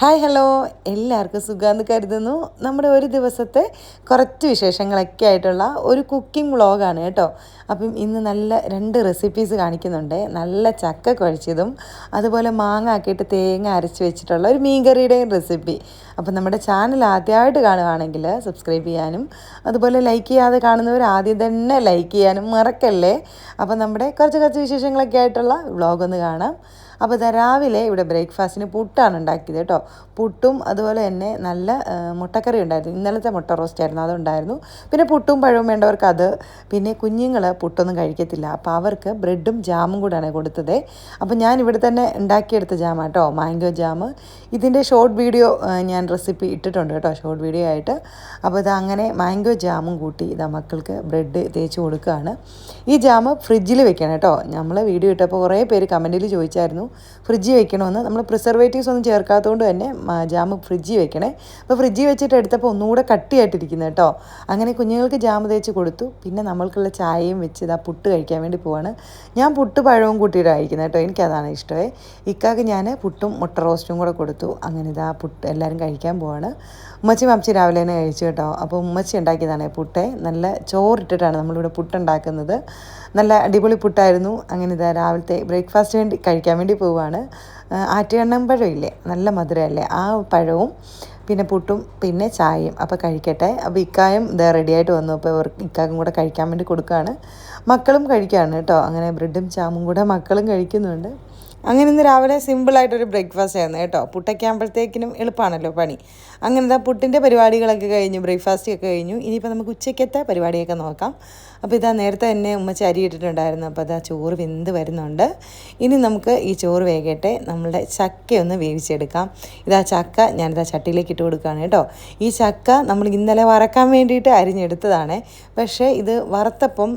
Hi hello എല്ലാവർക്കും സുഖമെന്ന് കരുതുന്നു. നമ്മുടെ ഒരു ദിവസത്തെ കുറച്ച് വിശേഷങ്ങളൊക്കെ ആയിട്ടുള്ള ഒരു കുക്കിംഗ് വ്ളോഗാണ് കേട്ടോ. അപ്പം ഇന്ന് നല്ല രണ്ട് റെസിപ്പീസ് കാണിക്കുന്നുണ്ട്. നല്ല ചക്ക കുഴച്ചതും അതുപോലെ മാങ്ങ ആക്കിയിട്ട് തേങ്ങ അരച്ച് വെച്ചിട്ടുള്ള ഒരു മീൻകറിയുടെയും റെസിപ്പി അപ്പം നമ്മുടെ ചാനൽ ആദ്യമായിട്ട് കാണുകയാണെങ്കിൽ സബ്സ്ക്രൈബ് ചെയ്യാനും അതുപോലെ ലൈക്ക് ചെയ്യാതെ കാണുന്നവർ ആദ്യം തന്നെ ലൈക്ക് ചെയ്യാനും മറക്കല്ലേ? അപ്പം നമ്മുടെ കുറച്ച് കുറച്ച് വിശേഷങ്ങളൊക്കെ ആയിട്ടുള്ള വ്ളോഗ് ഒന്ന് കാണാം. അപ്പോൾ രാവിലെ ഇവിടെ ബ്രേക്ക്ഫാസ്റ്റിന് പുട്ടാണ് ഉണ്ടാക്കിയത് കേട്ടോ. പുട്ടും അതുപോലെ തന്നെ നല്ല മുട്ടക്കറി ഉണ്ടായിരുന്നു. ഇന്നലത്തെ മുട്ട റോസ്റ്റ് ആയിരുന്നു അതുണ്ടായിരുന്നു പിന്നെ പുട്ടും പഴവും വേണ്ടവർക്ക് അത്. പിന്നെ കുഞ്ഞുങ്ങൾ പുട്ടൊന്നും കഴിക്കത്തില്ല. അപ്പോൾ അവർക്ക് ബ്രെഡും ജാമും കൂടെയാണ് കൊടുത്തത്. അപ്പോൾ ഞാൻ ഇവിടെ തന്നെ ഉണ്ടാക്കിയെടുത്ത ജാം കേട്ടോ മാംഗോ ജാം. ഇതിന്റെ ഷോർട്ട് വീഡിയോ ഞാൻ റെസിപ്പി ഇട്ടിട്ടുണ്ട് കേട്ടോ ഷോർട്ട് വീഡിയോ ആയിട്ട്. അപ്പോൾ ഇത് അങ്ങനെ മാംഗോ ജാമും കൂട്ടി ഇതാ മക്കൾക്ക് ബ്രെഡ് തേച്ച് കൊടുക്കുകയാണ്. ഈ ജാം ഫ്രിഡ്ജിൽ വെക്കണം കേട്ടോ. നമ്മൾ വീഡിയോ ഇട്ടപ്പോൾ കുറേ പേര് കമന്റിൽ ചോദിച്ചായിരുന്നു. ഫ്രിഡ്ജിൽ വെക്കണമെന്ന്. നമ്മൾ പ്രിസർവേറ്റീവ്സ് ഒന്നും ചേർക്കാത്തതുകൊണ്ട് തന്നെ ജാം ഫ്രിഡ്ജിൽ വെക്കണേ. അപ്പോൾ ഫ്രിഡ്ജിൽ വെച്ചിട്ട് എടുത്തപ്പോൾ ഒന്നുകൂടെ കട്ടിയായിട്ടിരിക്കുന്നത് കേട്ടോ. അങ്ങനെ കുഞ്ഞുങ്ങൾക്ക് ജാം തേച്ച് കൊടുത്തു. പിന്നെ നമ്മൾക്കുള്ള ചായയും വെച്ച് ഇതാ പുട്ട് കഴിക്കാൻ വേണ്ടി പോവാണ്. ഞാൻ പുട്ട് പഴവും കൂട്ടിയിട്ടാണ് കഴിക്കുന്നത് കേട്ടോ. എനിക്കതാണ് ഇഷ്ടമേ. ഇക്കാക്ക് ഞാൻ പുട്ടും മുട്ട റോസ്റ്റും കൂടെ കൊടുത്തു. അങ്ങനെ ഇതാ പുട്ട് എല്ലാവരും കഴിക്കാൻ പോവാണ്. ഉമ്മച്ചി മമ്മച്ചി രാവിലെ തന്നെ കഴിച്ചു കേട്ടോ. അപ്പോൾ ഉമ്മച്ചി ഉണ്ടാക്കിയതാണ് പുട്ടെ. നല്ല ചോറിട്ടിട്ടാണ് നമ്മളിവിടെ പുട്ടുണ്ടാക്കുന്നത് നല്ല അടിപൊളി പുട്ടായിരുന്നു. അങ്ങനെ ഇതാ രാവിലത്തെ ബ്രേക്ക്ഫാസ്റ്റ് വേണ്ടി കഴിക്കാൻ വേണ്ടി പോവുകയാണ് ആറ്റുകണ്ണം ഇല്ലേ? നല്ല മധുരമല്ലേ? ആ പഴവും പിന്നെ പുട്ടും പിന്നെ ചായയും. അപ്പോൾ കഴിക്കട്ടെ. അപ്പോൾ ഇക്കായും ഇതാ റെഡിയായിട്ട് വന്നു. അപ്പോൾ ഇവർക്ക് ഇക്കാക്കും കൂടെ കഴിക്കാൻ വേണ്ടി കൊടുക്കുകയാണ്. മക്കളും കഴിക്കുകയാണ് കേട്ടോ. അങ്ങനെ ബ്രെഡും ചാമും കൂടെ മക്കളും കഴിക്കുന്നുണ്ട്. അങ്ങനെ ഇന്ന് രാവിലെ സിമ്പിളായിട്ടൊരു ബ്രേക്ക്ഫാസ്റ്റ് ആയിരുന്നു കേട്ടോ. പുട്ടൊക്കെ ആകുമ്പോഴത്തേക്കിനും എളുപ്പമാണല്ലോ പണി. അങ്ങനെ എന്താ പുട്ടിന്റെ പരിപാടികളൊക്കെ കഴിഞ്ഞു ബ്രേക്ക്ഫാസ്റ്റ് ഒക്കെ കഴിഞ്ഞു. ഇനിയിപ്പോൾ നമുക്ക് ഉച്ചയ്ക്കത്തെ പരിപാടിയൊക്കെ നോക്കാം. അപ്പോൾ ഇതാ നേരത്തെ തന്നെ ഉമ്മ അരി ഇട്ടിട്ടുണ്ടായിരുന്നു. അപ്പോൾ അതാ ചോറ് വെന്ത് വരുന്നുണ്ട്. ഇനി നമുക്ക് ഈ ചോറ് വേകട്ടെ നമ്മളുടെ ചക്ക ഒന്ന് വേവിച്ചെടുക്കാം. ഇതാ ചക്ക ഞാനിതാ ചട്ടിയിലേക്ക് ഇട്ട് കൊടുക്കുകയാണ് കേട്ടോ. ഈ ചക്ക നമ്മൾ ഇന്നലെ വറക്കാൻ വേണ്ടിയിട്ട് അരിഞ്ഞെടുത്തതാണ്. പക്ഷേ ഇത് വറുത്തപ്പം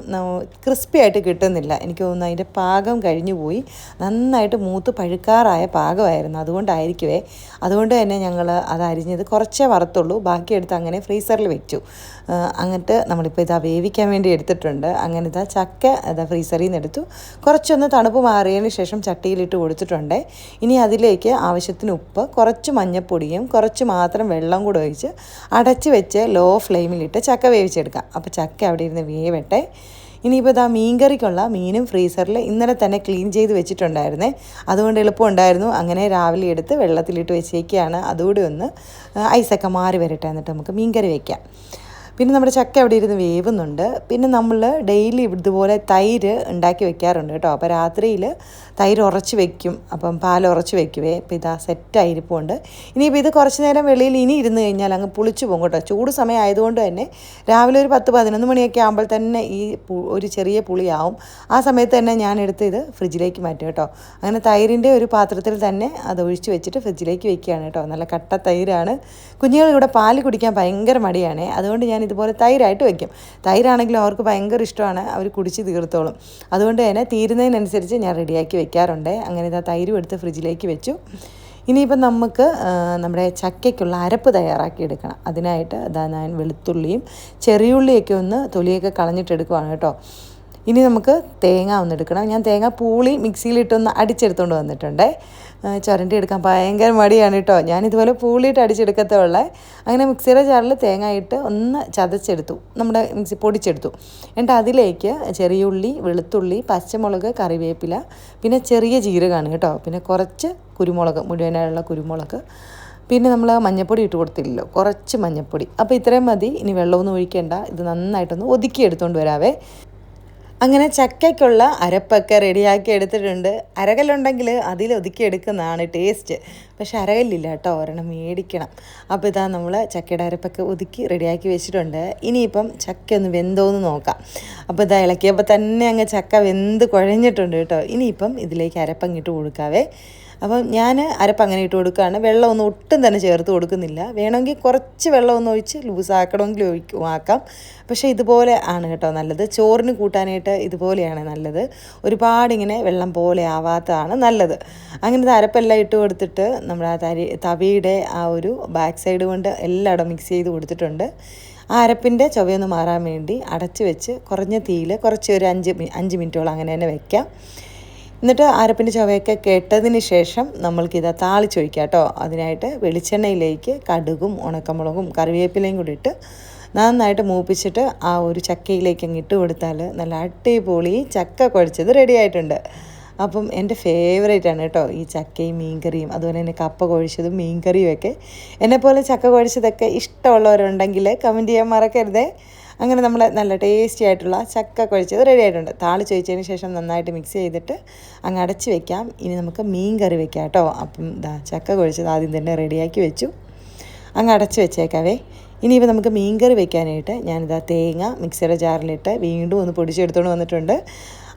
ക്രിസ്പി ആയിട്ട് കിട്ടുന്നില്ല. എനിക്ക് തോന്നുന്നു അതിന്റെ പാകം കഴിഞ്ഞു പോയി. നന്നായിട്ട് മൂത്ത് പഴുക്കാറായ പാകമായിരുന്നു. അതുകൊണ്ടായിരിക്കുവേ. അതുകൊണ്ട് തന്നെ ഞങ്ങൾ അത് അരിഞ്ഞത് കുറച്ചേ വറുത്തുള്ളൂ. ബാക്കി എടുത്ത് അങ്ങനെ ഫ്രീസറിൽ വെച്ചു. അങ്ങോട്ട് നമ്മളിപ്പോൾ ഇതാ വേവിക്കാൻ വേണ്ടി എടുത്തിട്ടുണ്ട്. അങ്ങനെ ചക്ക ഇതാ ഫ്രീസറിൽ നിന്ന് എടുത്തു. കുറച്ചൊന്ന് തണുപ്പ് മാറിയതിന് ശേഷം ചട്ടിയിലിട്ട് കൊടുത്തിട്ടുണ്ട്. ഇനി അതിലേക്ക് ആവശ്യത്തിന് ഉപ്പ് കുറച്ച് മഞ്ഞൾപ്പൊടിയും കുറച്ച് മാത്രം വെള്ളം കൂടെ ഒഴിച്ച് അടച്ച് വെച്ച് ലോ ഫ്ലെയിമിലിട്ട് ചക്ക വേവിച്ചെടുക്കാം. അപ്പോൾ ചക്ക അവിടെ ഇരുന്ന് വേവട്ടെ. ഇനിയിപ്പോൾ ഇതാ മീൻകറിക്കുള്ള മീനും ഫ്രീസറിൽ ഇന്നലെ തന്നെ ക്ലീൻ ചെയ്ത് വെച്ചിട്ടുണ്ടായിരുന്നേ. അതുകൊണ്ട് എളുപ്പമുണ്ടായിരുന്നു അങ്ങനെ രാവിലെ എടുത്ത് വെള്ളത്തിലിട്ട് വെച്ചേക്കുകയാണ് അതുകൂടി ഒന്ന് ഐസൊക്കെ മാറി വരട്ടെ എന്നിട്ട് നമുക്ക് മീൻകറി വയ്ക്കാം പിന്നെ നമ്മുടെ ചക്ക അവിടെ ഇരുന്ന് വേവുന്നുണ്ട്. പിന്നെ നമ്മൾ ഡെയിലി ഇതുപോലെ തൈര് ഉണ്ടാക്കി വെക്കാറുണ്ട് കേട്ടോ. അപ്പോൾ രാത്രിയിൽ തൈര് ഉറച്ച് വെക്കും. അപ്പം പാൽ ഉറച്ച് വെക്കുവേ. അപ്പം ഇതാ സെറ്റായി ഇരിപ്പുണ്ട് ഇനിയിപ്പോൾ ഇത് കുറച്ച് നേരം വെളിയിൽ ഇനി ഇരുന്ന് കഴിഞ്ഞാൽ അങ്ങ് പുളിച്ചു പോകും കേട്ടോ. ചൂട് സമയം ആയതുകൊണ്ട് തന്നെ രാവിലെ ഒരു പത്ത് പതിനൊന്ന് മണിയൊക്കെ ആകുമ്പോൾ തന്നെ ഈ ഒരു ചെറിയ പുളിയാവും. ആ സമയത്ത് തന്നെ ഞാൻ എടുത്ത് ഇത് ഫ്രിഡ്ജിലേക്ക് മാറ്റും കേട്ടോ. അങ്ങനെ തൈരിന്റെ ഒരു പാത്രത്തിൽ തന്നെ അത് ഒഴിച്ച് വെച്ചിട്ട് ഫ്രിഡ്ജിലേക്ക് വെക്കുകയാണ് കേട്ടോ. നല്ല കട്ട തൈരാണ്. കുഞ്ഞുങ്ങൾ ഇവിടെ പാൽ കുടിക്കാൻ ഭയങ്കര മടിയാണേ. അതുകൊണ്ട് ഞാൻ ഇതുപോലെ തൈരായിട്ട് വെക്കും. തൈരാണെങ്കിലും അവർക്ക് ഭയങ്കര ഇഷ്ടമാണ്. അവർ കുടിച്ച് തീർത്തോളും. അതുകൊണ്ട് തന്നെ തീരുന്നതിനനുസരിച്ച് ഞാൻ റെഡിയാക്കി വെക്കാറുണ്ട്. അങ്ങനെ ഇതാ തൈരും എടുത്ത് ഫ്രിഡ്ജിലേക്ക് വെച്ചു. ഇനിയിപ്പം നമുക്ക് നമ്മുടെ ചക്കയ്ക്കുള്ള അരപ്പ് തയ്യാറാക്കി എടുക്കണം. അതിനായിട്ട് അതാ ഞാൻ വെളുത്തുള്ളിയും ചെറിയുള്ളിയൊക്കെ ഒന്ന് തൊലിയൊക്കെ കളഞ്ഞിട്ടെടുക്കുവാണ് കേട്ടോ. ഇനി നമുക്ക് തേങ്ങ ഒന്നെടുക്കണം ഞാൻ തേങ്ങ പൂളി മിക്സിയിലിട്ടൊന്ന് അടിച്ചെടുത്തുകൊണ്ട് വന്നിട്ടുണ്ട്. ചുരണ്ടി എടുക്കാൻ ഭയങ്കര മടിയാണ് കേട്ടോ ഞാനിതുപോലെ പൂളിയിട്ട് അടിച്ചെടുക്കത്തേ ഉള്ളേ അങ്ങനെ മിക്സിയുടെ ജാറിൽ തേങ്ങ ഇട്ട് ഒന്ന് ചതച്ചെടുത്തു. നമ്മുടെ മിക്സി പൊടിച്ചെടുത്തു. എന്നിട്ട് അതിലേക്ക് ചെറിയ ഉള്ളി വെളുത്തുള്ളി പച്ചമുളക് കറിവേപ്പില പിന്നെ ചെറിയ ജീരകമാണ് കേട്ടോ. പിന്നെ കുറച്ച് കുരുമുളക് മുഴുവനായുള്ള കുരുമുളക്. പിന്നെ നമ്മൾ മഞ്ഞപ്പൊടി ഇട്ട് കൊടുത്തില്ലല്ലോ. കുറച്ച് മഞ്ഞപ്പൊടി. അപ്പോൾ ഇത്രയും മതി. ഇനി വെള്ളമൊന്നും ഒഴിക്കേണ്ട. ഇത് നന്നായിട്ടൊന്ന് ഒതുക്കി എടുത്തുകൊണ്ട് വരാവേ. അങ്ങനെ ചക്കയ്ക്കുള്ള അരപ്പൊക്കെ റെഡിയാക്കി എടുത്തിട്ടുണ്ട്. അരകല്ലുണ്ടെങ്കിൽ എടുക്കുന്നതാണ് ടേസ്റ്റ്. പക്ഷെ അരകല്ലില്ല കേട്ടോ ഒരെണ്ണം മേടിക്കണം. അപ്പോൾ ഇതാ നമ്മൾ ചക്കയുടെ അരപ്പൊക്കെ ഒതുക്കി റെഡിയാക്കി വെച്ചിട്ടുണ്ട്. ഇനിയിപ്പം ചക്ക ഒന്ന് വെന്തോന്ന് നോക്കാം. അപ്പോൾ ഇതാ ഇളക്കിയപ്പോൾ തന്നെ അങ്ങ് ചക്ക വെന്ത് കുഴഞ്ഞിട്ടുണ്ട് കേട്ടോ. ഇനിയിപ്പം ഇതിലേക്ക് അരപ്പങ്ങിട്ട് കൊടുക്കാവേ. അപ്പം ഞാൻ അരപ്പ് അങ്ങനെ ഇട്ട് കൊടുക്കുകയാണ്. വെള്ളമൊന്നും ഒട്ടും തന്നെ ചേർത്ത് കൊടുക്കുന്നില്ല. വേണമെങ്കിൽ കുറച്ച് വെള്ളം ഒന്ന് ഒഴിച്ച് ലൂസാക്കണമെങ്കിൽ ഒഴിക്കും ആക്കാം. പക്ഷേ ഇതുപോലെ ആണ് കേട്ടോ നല്ലത്. ചോറിന് കൂട്ടാനായിട്ട് ഇതുപോലെയാണ് നല്ലത്. ഒരുപാട് ഇങ്ങനെ വെള്ളം പോലെ ആവാത്തതാണ് നല്ലത്. അങ്ങനത്തെ അരപ്പെല്ലാം ഇട്ട് കൊടുത്തിട്ട് നമ്മൾ ആ തരി തവിയുടെ ആ ഒരു ബാക്ക് സൈഡ് കൊണ്ട് എല്ലായിടം മിക്സ് ചെയ്ത് കൊടുത്തിട്ടുണ്ട്. ആ അരപ്പിന്റെ ചുവയൊന്ന് മാറാൻ വേണ്ടി അടച്ച് വെച്ച് കുറഞ്ഞ തീയിൽ കുറച്ച് ഒരു അഞ്ച് അഞ്ച് മിനിറ്റോളം അങ്ങനെ തന്നെ വെക്കാം. എന്നിട്ട് അരപ്പിന്റെ ചവയൊക്കെ കേട്ടതിന് ശേഷം നമ്മൾക്കിത് താളിച്ചൊഴിക്കാം കേട്ടോ. അതിനായിട്ട് വെളിച്ചെണ്ണയിലേക്ക് കടുകും ഉണക്കമുളകും കറിവേപ്പിലയും കൂടി ഇട്ട് നന്നായിട്ട് മൂപ്പിച്ചിട്ട് ആ ഒരു ചക്കയിലേക്ക് അങ്ങ് ഇട്ട് കൊടുത്താൽ നല്ല അടിപൊളി ചക്ക കുഴച്ചത് റെഡി ആയിട്ടുണ്ട്. അപ്പം എന്റെ ഫേവറേറ്റ് ആണ് കേട്ടോ ഈ ചക്കയും മീൻകറിയും. അതുപോലെ തന്നെ കപ്പ കുഴിച്ചതും മീൻകറിയും ഒക്കെ. എന്നെപ്പോലെ ചക്ക കുഴിച്ചതൊക്കെ ഇഷ്ടമുള്ളവരുണ്ടെങ്കിൽ കമന്റ് ചെയ്യാൻ മറക്കരുതേ. അങ്ങനെ നമ്മൾ നല്ല ടേസ്റ്റി ആയിട്ടുള്ള ചക്ക കുഴച്ചത് റെഡി ആയിട്ടുണ്ട്. താളി ചോദിച്ചതിന് ശേഷം നന്നായിട്ട് മിക്സ് ചെയ്തിട്ട് അങ്ങ് അടച്ച് വെക്കാം. ഇനി നമുക്ക് മീൻ കറി വെക്കാം കേട്ടോ. അപ്പം ഇതാ ചക്ക കുഴച്ചത് ആദ്യം തന്നെ റെഡിയാക്കി വെച്ചു. അങ്ങ് അടച്ച് വെച്ചേക്കാവേ. ഇനിയിപ്പോൾ നമുക്ക് മീൻ കറി വെക്കാനായിട്ട് ഞാനിതാ തേങ്ങ മിക്സിയുടെ ജാറിലിട്ട് വീണ്ടും ഒന്ന് പൊടിച്ചെടുത്തുകൊണ്ട് വന്നിട്ടുണ്ട്.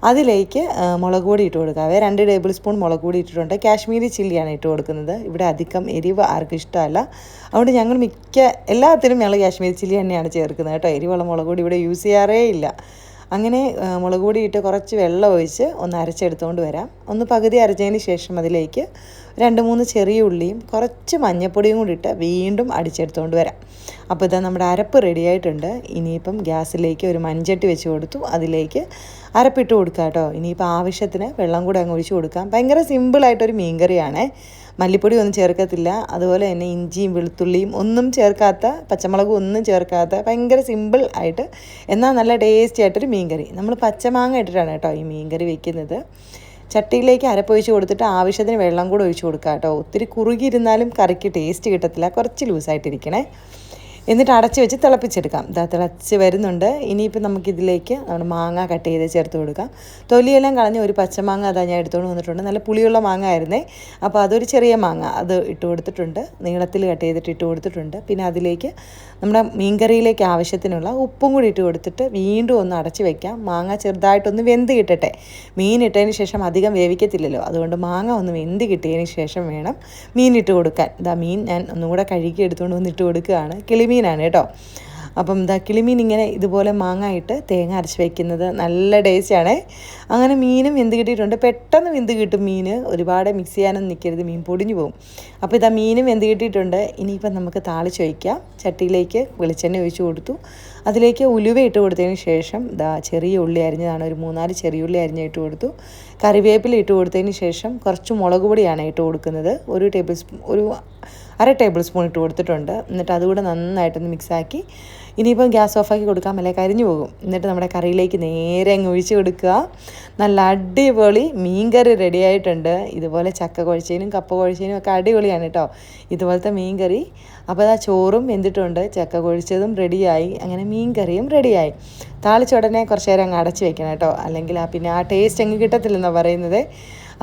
അതിലേക്ക് മുളക് പൊടി ഇട്ട് കൊടുക്കാവേ രണ്ട് ടേബിൾ സ്പൂൺ മുളക് പൊടി ഇട്ടിട്ടുണ്ട്. കാശ്മീരി ചില്ലിയാണ് ഇട്ട് കൊടുക്കുന്നത്. ഇവിടെ അധികം എരിവ് ആർക്കും ഇഷ്ടമല്ല. അതുകൊണ്ട് ഞങ്ങൾ മിക്ക എല്ലാത്തിനും ഞങ്ങൾ കാശ്മീരി ചില്ലി തന്നെയാണ് ചേർക്കുന്നത് കേട്ടോ. എരിവുള്ള മുളക് പൊടി ഇവിടെ യൂസ് ചെയ്യാറേ ഇല്ല. അങ്ങനെ മുളക് പൊടി ഇട്ട് കുറച്ച് വെള്ളം ഒഴിച്ച് ഒന്ന് അരച്ചെടുത്തുകൊണ്ട് വരാം. ഒന്ന് പകുതി അരച്ചതിന് ശേഷം അതിലേക്ക് രണ്ട് മൂന്ന് ചെറിയ ഉള്ളിയും കുറച്ച് മഞ്ഞൾപ്പൊടിയും കൂടി ഇട്ട് വീണ്ടും അടിച്ചെടുത്തുകൊണ്ട് വരാം. അപ്പോൾ ഇതാ നമ്മുടെ അരപ്പ് റെഡി ആയിട്ടുണ്ട്. ഇനിയിപ്പം ഗ്യാസിലേക്ക് ഒരു മൺചട്ടി വെച്ച് കൊടുത്തു. അതിലേക്ക് അരപ്പിട്ട് കൊടുക്കുക കേട്ടോ. ഇനിയിപ്പോൾ ആവശ്യത്തിന് വെള്ളം കൂടെ അങ്ങ് ഒഴിച്ച് കൊടുക്കാം. ഭയങ്കര സിമ്പിളായിട്ടൊരു മീൻകറിയാണേ. മല്ലിപ്പൊടി ഒന്നും ചേർക്കത്തില്ല. അതുപോലെ തന്നെ ഇഞ്ചിയും വെളുത്തുള്ളിയും ഒന്നും ചേർക്കാത്ത പച്ചമുളകും ഒന്നും ചേർക്കാത്ത ഭയങ്കര സിമ്പിൾ ആയിട്ട് എന്നാൽ നല്ല ടേസ്റ്റി ആയിട്ടൊരു മീൻകറി. നമ്മൾ പച്ചമാങ്ങ ഇട്ടിട്ടാണ് കേട്ടോ ഈ മീൻ കറി വെക്കുന്നത്. ചട്ടിയിലേക്ക് അരപ്പൊഴിച്ച് കൊടുത്തിട്ട് ആവശ്യത്തിന് വെള്ളം കൂടെ ഒഴിച്ച് കൊടുക്കുക കേട്ടോ. ഒത്തിരി കുറുകിയിരുന്നാലും കറിക്ക് ടേസ്റ്റ് കിട്ടത്തില്ല. കുറച്ച് ലൂസായിട്ടിരിക്കണേ എന്നിട്ട് അടച്ച് വെച്ച് തിളപ്പിച്ചെടുക്കാം. ഇതാ തിളച്ച് വരുന്നുണ്ട്. ഇനിയിപ്പോൾ നമുക്കിതിലേക്ക് നമ്മുടെ മാങ്ങ കട്ട് ചെയ്ത് ചേർത്ത് കൊടുക്കാം. തൊലിയെല്ലാം കളഞ്ഞ് ഒരു പച്ചമാങ്ങ അതാ ഞാൻ എടുത്തുകൊണ്ട് വന്നിട്ടുണ്ട്. നല്ല പുളിയുള്ള മാങ്ങ ആയിരുന്നേ. അപ്പോൾ അതൊരു ചെറിയ മാങ്ങ അത് ഇട്ട് കൊടുത്തിട്ടുണ്ട്. നീളത്തിൽ കട്ട് ചെയ്തിട്ട് ഇട്ട് കൊടുത്തിട്ടുണ്ട്. പിന്നെ അതിലേക്ക് നമ്മുടെ മീൻകറിയിലേക്ക് ആവശ്യത്തിനുള്ള ഉപ്പും കൂടി ഇട്ട് കൊടുത്തിട്ട് വീണ്ടും ഒന്ന് അടച്ച് വെക്കാം. മാങ്ങ ചെറുതായിട്ടൊന്ന് വെന്ത് കിട്ടട്ടെ. മീൻ ഇട്ടതിന് ശേഷം അധികം വേവിക്കത്തില്ലല്ലോ. അതുകൊണ്ട് മാങ്ങ ഒന്ന് വെന്ത് കിട്ടിയതിന് ശേഷം വേണം മീൻ ഇട്ട് കൊടുക്കാൻ. ഇതാ മീൻ ഞാൻ ഒന്നും കൂടെ കഴുകി എടുത്തുകൊണ്ട് വന്നിട്ട് കൊടുക്കുകയാണ്. കിളിമീനാണ് കേട്ടോ. അപ്പം ദാ കിളിമീൻ ഇങ്ങനെ ഇതുപോലെ മാങ്ങ ഇട്ട് തേങ്ങ അരച്ച് വയ്ക്കുന്നത് നല്ല ടേസ്റ്റാണ് അങ്ങനെ മീനും വെന്ത് കിട്ടിയിട്ടുണ്ട്. പെട്ടെന്ന് വെന്ത് കിട്ടും മീൻ ഒരുപാട് മിക്സ് ചെയ്യാനൊന്നും നിൽക്കരുത് മീൻ പൊടിഞ്ഞു പോകും. അപ്പോൾ ഇതാ മീനും വെന്ത് കിട്ടിയിട്ടുണ്ട്. ഇനിയിപ്പം നമുക്ക് താളിച്ച് വയ്ക്കാം ചട്ടിയിലേക്ക് വെളിച്ചെണ്ണ ഒഴിച്ചു കൊടുത്തു. അതിലേക്ക് ഉലുവ ഇട്ട് കൊടുത്തതിന് ശേഷം ദാ ചെറിയ ഉള്ളി അരിഞ്ഞതാണ്. ഒരു മൂന്നാൽ ചെറിയ ഉള്ളി അരിഞ്ഞ് ഇട്ട് കൊടുത്തു. കറിവേപ്പില ഇട്ട് കൊടുത്തതിന് ശേഷം കുറച്ച് മുളക് പൊടിയാണ് ഇട്ട് കൊടുക്കുന്നത്. ഒരു ടേബിൾ സ്പൂൺ ഒരു അര ടേബിൾ സ്പൂൺ ഇട്ട് കൊടുത്തിട്ടുണ്ട്. എന്നിട്ട് അതുകൂടെ നന്നായിട്ടൊന്ന് മിക്സാക്കി ഇനിയിപ്പം ഗ്യാസ് ഓഫാക്കി കൊടുക്കാം അല്ലെ കരിഞ്ഞു പോകും. എന്നിട്ട് നമ്മുടെ കറിയിലേക്ക് നേരെ അങ്ങ് ഒഴിച്ച് കൊടുക്കുക. നല്ല അടിപൊളി മീൻകറി റെഡി ആയിട്ടുണ്ട്. ഇതുപോലെ ചക്ക കുഴച്ചതിനും കപ്പ കുഴച്ചതിനും ഒക്കെ അടിപൊളിയാണ് കേട്ടോ. ഇതുപോലത്തെ മീൻകറി. അപ്പോൾ ആ ചോറും വെന്തിട്ടുണ്ട്. ചക്ക കുഴിച്ചതും റെഡിയായി അങ്ങനെ മീൻ കറിയും റെഡിയായി താളിച്ചുടനെ കുറച്ച് നേരം അങ്ങ് അടച്ച് വെക്കണം കേട്ടോ. അല്ലെങ്കിൽ ആ പിന്നെ ആ ടേസ്റ്റ് അങ്ങ് കിട്ടത്തില്ലെന്നാണ് പറയുന്നത്.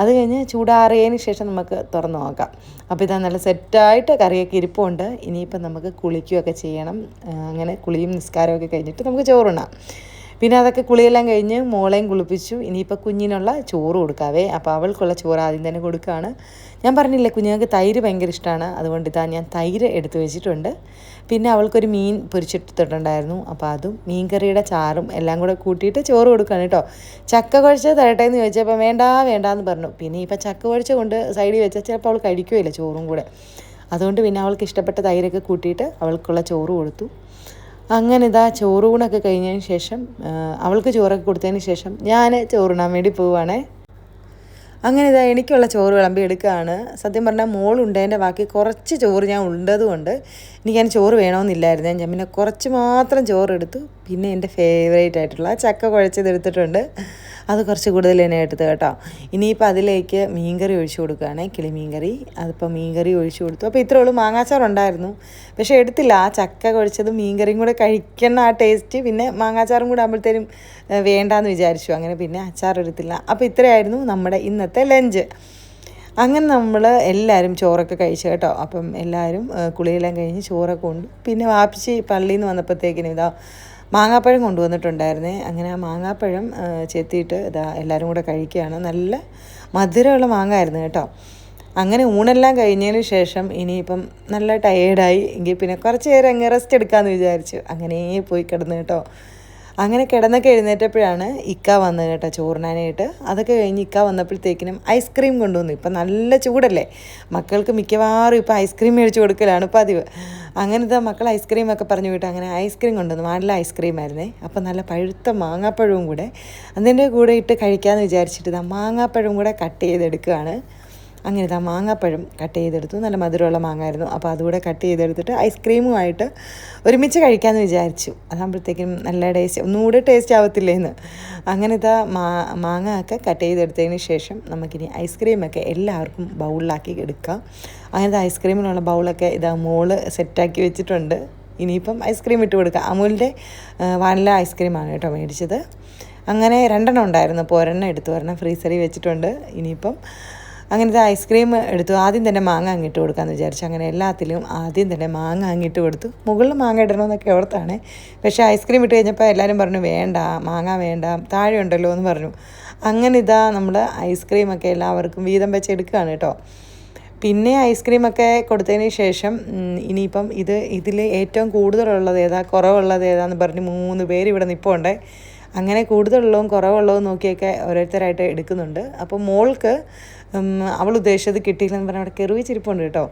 അത് കഴിഞ്ഞ് ചൂടാറിയതിന് ശേഷം നമുക്ക് തുറന്ന് നോക്കാം. അപ്പോൾ ഇതാ നല്ല സെറ്റായിട്ട് കറിയൊക്കെ ഇരിപ്പുണ്ട്. ഇനിയിപ്പം നമുക്ക് കുളിക്കുകയൊക്കെ ചെയ്യണം. അങ്ങനെ കുളിയും നിസ്കാരമൊക്കെ കഴിഞ്ഞിട്ട് നമുക്ക് ചോറുണ്ണാം പിന്നെ അതൊക്കെ കുളിയെല്ലാം കഴിഞ്ഞ് മോളെയും കുളിപ്പിച്ചു. ഇനിയിപ്പോൾ കുഞ്ഞിനുള്ള ചോറ് കൊടുക്കാവേ. അപ്പോൾ അവൾക്കുള്ള ചോറ് ആദ്യം തന്നെ കൊടുക്കുകയാണ് ഞാൻ പറഞ്ഞില്ലേ കുഞ്ഞുങ്ങൾക്ക് തൈര് ഭയങ്കര ഇഷ്ടമാണ് അതുകൊണ്ട് ഇതാ ഞാൻ തൈര് എടുത്തു വെച്ചിട്ടുണ്ട്. പിന്നെ അവൾക്കൊരു മീൻ പൊരിച്ചിട്ടിട്ടുണ്ടായിരുന്നു അപ്പോൾ അതും മീൻകറിയുടെ ചാറും എല്ലാം കൂടെ കൂട്ടിയിട്ട് ചോറ് കൊടുക്കുകയാണ് കേട്ടോ. ചക്ക കുഴച്ച് തരട്ടെ എന്ന് ചോദിച്ചപ്പോൾ വേണ്ട വേണ്ട എന്ന് പറഞ്ഞു. പിന്നെ ഇപ്പം ചക്ക കുഴച്ച് കൊണ്ട് സൈഡിൽ വെച്ചാൽ ചിലപ്പോൾ അവൾ കഴിക്കുകയില്ല ചോറും കൂടെ. അതുകൊണ്ട് പിന്നെ അവൾക്ക് ഇഷ്ടപ്പെട്ട തൈരൊക്കെ കൂട്ടിയിട്ട് അവൾക്കുള്ള ചോറ് കൊടുത്തു. അങ്ങനെ ഇതാ ചോറൂണൊക്കെ കഴിഞ്ഞതിന് ശേഷം അവൾക്ക് ചോറൊക്കെ കൊടുത്തതിന് ശേഷം ഞാൻ ചോറുണ്ണാൻ വേണ്ടി പോവുകയാണേ അങ്ങനെ ഇതാ എനിക്കുള്ള ചോറ് വിളമ്പി എടുക്കുകയാണ് സത്യം പറഞ്ഞാൽ മോളുണ്ടതിന്റെ ബാക്കി കുറച്ച് ചോറ് ഞാൻ ഉണ്ടതുകൊണ്ട് എനിക്കതിന് ചോറ് വേണമെന്നില്ലായിരുന്നു ഞാൻ പിന്നെ കുറച്ച് മാത്രം ചോറ് എടുത്തു. പിന്നെ എന്റെ ഫേവറേറ്റ് ആയിട്ടുള്ള ചക്ക കുഴച്ചത് എടുത്തിട്ടുണ്ട്. അത് കുറച്ച് കൂടുതൽ തന്നെ എടുത്ത് കേട്ടോ. ഇനിയിപ്പോൾ അതിലേക്ക് മീൻകറി ഒഴിച്ചു കൊടുക്കുകയാണേ കിളി മീൻകറി അതിപ്പോൾ മീൻകറി ഒഴിച്ചു കൊടുത്തു. അപ്പോൾ ഇത്രേ ഉള്ളൂ. മാങ്ങാച്ചാർ ഉണ്ടായിരുന്നു പക്ഷേ എടുത്തില്ല. ആ ചക്ക കുഴച്ചതും മീൻകറിയും കൂടെ കഴിക്കുന്ന ആ ടേസ്റ്റ് പിന്നെ മാങ്ങാച്ചാറും കൂടെ ആകുമ്പോഴത്തേനും വേണ്ടാന്ന് വിചാരിച്ചു. അങ്ങനെ പിന്നെ അച്ചാർ എടുത്തില്ല അപ്പോൾ ഇത്രയായിരുന്നു നമ്മുടെ ഇന്നത്തെ ലഞ്ച് അങ്ങനെ നമ്മൾ എല്ലാവരും ചോറൊക്കെ കഴിച്ചു കേട്ടോ. അപ്പം എല്ലാവരും കുളിയെല്ലാം കഴിഞ്ഞ് ചോറൊക്കെ ഉണ്ട് പിന്നെ വാപ്പിച്ച് പള്ളിയിൽ നിന്ന് വന്നപ്പോഴത്തേക്കിനും ഇതാ മാങ്ങാപ്പഴം കൊണ്ടുവന്നിട്ടുണ്ടായിരുന്നേ. അങ്ങനെ ആ മാങ്ങാപ്പഴം ചെത്തിയിട്ട് ഇതാ എല്ലാവരും കൂടെ കഴിക്കുകയാണ്. നല്ല മധുരമുള്ള മാങ്ങ ആയിരുന്നു കേട്ടോ. അങ്ങനെ ഊണെല്ലാം കഴിഞ്ഞതിന് ശേഷം ഇനിയിപ്പം നല്ല ടയേർഡായി എങ്കിൽ പിന്നെ കുറച്ച് നേരം അങ്ങ് റെസ്റ്റ് എടുക്കാമെന്ന് വിചാരിച്ചു. അങ്ങനെ പോയി കിടന്നു കേട്ടോ. അങ്ങനെ കിടന്നൊക്കെ എഴുന്നേറ്റപ്പോഴാണ് ഇക്ക വന്നത് കേട്ടോ ചോറിനാനായിട്ട്. അതൊക്കെ കഴിഞ്ഞ് ഇക്ക വന്നപ്പോഴത്തേക്കിനും ഐസ്ക്രീം കൊണ്ടുവന്നു. ഇപ്പം നല്ല ചൂടല്ലേ? മക്കൾക്ക് മിക്കവാറും ഇപ്പോൾ ഐസ്ക്രീം മേടിച്ച് കൊടുക്കലാണ് പതിവ്. അങ്ങനത്തെ മക്കൾ ഐസ്ക്രീം ഒക്കെ പറഞ്ഞു വിട്ടു അങ്ങനെ ഐസ്ക്രീം കൊണ്ടുവന്നു. നല്ല ഐസ്ക്രീം ആയിരുന്നേ. അപ്പം നല്ല പഴുത്ത മാങ്ങാപ്പഴവും കൂടെ അതിന്റെ കൂടെ ഇട്ട് കഴിക്കാമെന്ന് വിചാരിച്ചിട്ട് മാങ്ങാപ്പഴവും കൂടെ കട്ട് ചെയ്തെടുക്കുകയാണ് അങ്ങനെ ഇതാ മാങ്ങാപ്പഴം കട്ട് ചെയ്തെടുത്തു. നല്ല മധുരമുള്ള മാങ്ങായിരുന്നു. അപ്പോൾ അതുകൂടെ കട്ട് ചെയ്തെടുത്തിട്ട് ഐസ്ക്രീമുമായിട്ട് ഒരുമിച്ച് കഴിക്കാമെന്ന് വിചാരിച്ചു. അതാകുമ്പോഴത്തേക്കും നല്ല ടേസ്റ്റ് ഒന്നുകൂടെ ടേസ്റ്റ് ആവത്തില്ലേന്ന്. അങ്ങനെ ഇതാ മാ മാങ്ങ ഒക്കെ കട്ട് ചെയ്തെടുത്തതിന് ശേഷം നമുക്കിനി ഐസ്ക്രീമൊക്കെ എല്ലാവർക്കും ബൗളിലാക്കി എടുക്കാം. അങ്ങനത്തെ ഐസ്ക്രീമിനുള്ള ബൗളൊക്കെ ഇതാ മോൾ സെറ്റാക്കി വെച്ചിട്ടുണ്ട്. ഇനിയിപ്പം ഐസ്ക്രീം ഇട്ട് കൊടുക്കാം. അമൂലിന്റെ വാനില ഐസ്ക്രീമാണ് കേട്ടോ മേടിച്ചത്. അങ്ങനെ രണ്ടെണ്ണം ഉണ്ടായിരുന്നു. അപ്പോൾ ഒരെണ്ണം എടുത്തു. ഒരെണ്ണം ഫ്രീസറിൽ വെച്ചിട്ടുണ്ട്. ഇനിയിപ്പം അങ്ങനത്തെ ഐസ്ക്രീം എടുത്തു. ആദ്യം തന്നെ മാങ്ങ അങ്ങിട്ട് കൊടുക്കാമെന്ന് വിചാരിച്ചു. അങ്ങനെ എല്ലാത്തിലും ആദ്യം തന്നെ മാങ്ങ അങ്ങിട്ട് കൊടുത്തു. മുകളിൽ മാങ്ങ ഇടണമെന്നൊക്കെ ഓർത്താണ് പക്ഷേ ഐസ്ക്രീം ഇട്ട് കഴിഞ്ഞപ്പോൾ എല്ലാവരും പറഞ്ഞു വേണ്ട മാങ്ങ വേണ്ട താഴെ ഉണ്ടല്ലോ എന്ന് പറഞ്ഞു. അങ്ങനെ ഇതാ നമ്മൾ ഐസ്ക്രീമൊക്കെ എല്ലാവർക്കും വീതം വെച്ച് എടുക്കുകയാണ് കേട്ടോ. പിന്നെ ഐസ്ക്രീമൊക്കെ കൊടുത്തതിന് ശേഷം ഇനിയിപ്പം ഇത് ഇതിൽ ഏറ്റവും കൂടുതലുള്ളത് ഏതാ? കുറവുള്ളത് ഏതാന്ന് പറഞ്ഞ് മൂന്ന് പേര് ഇവിടെ നിൽപ്പുണ്ട് അങ്ങനെ കൂടുതലുള്ളതും കുറവുള്ളതും നോക്കിയൊക്കെ ഓരോരുത്തരായിട്ട് എടുക്കുന്നുണ്ട്. അപ്പോൾ മോൾക്ക് അവൾ ഉദ്ദേശിച്ചത് കിട്ടിയില്ലെന്ന് പറഞ്ഞാൽ അവിടെ കെറുവി ചിരിപ്പുണ്ട് കേട്ടോ.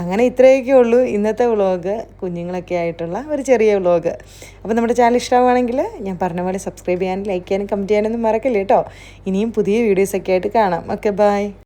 അങ്ങനെ ഇത്രയൊക്കെ ഉള്ളൂ ഇന്നത്തെ വ്ളോഗ്. കുഞ്ഞുങ്ങളൊക്കെ ആയിട്ടുള്ള ഒരു ചെറിയ വ്ളോഗ്. അപ്പോൾ നമ്മുടെ ചാനൽ ഇഷ്ടമാണെങ്കിൽ ഞാൻ പറഞ്ഞ പോലെ സബ്സ്ക്രൈബ് ചെയ്യാനും ലൈക്ക് ചെയ്യാനും കമന്റ് ചെയ്യാനൊന്നും മറക്കല്ലേ കേട്ടോ. ഇനിയും പുതിയ വീഡിയോസൊക്കെ ആയിട്ട് കാണാം. Okay bye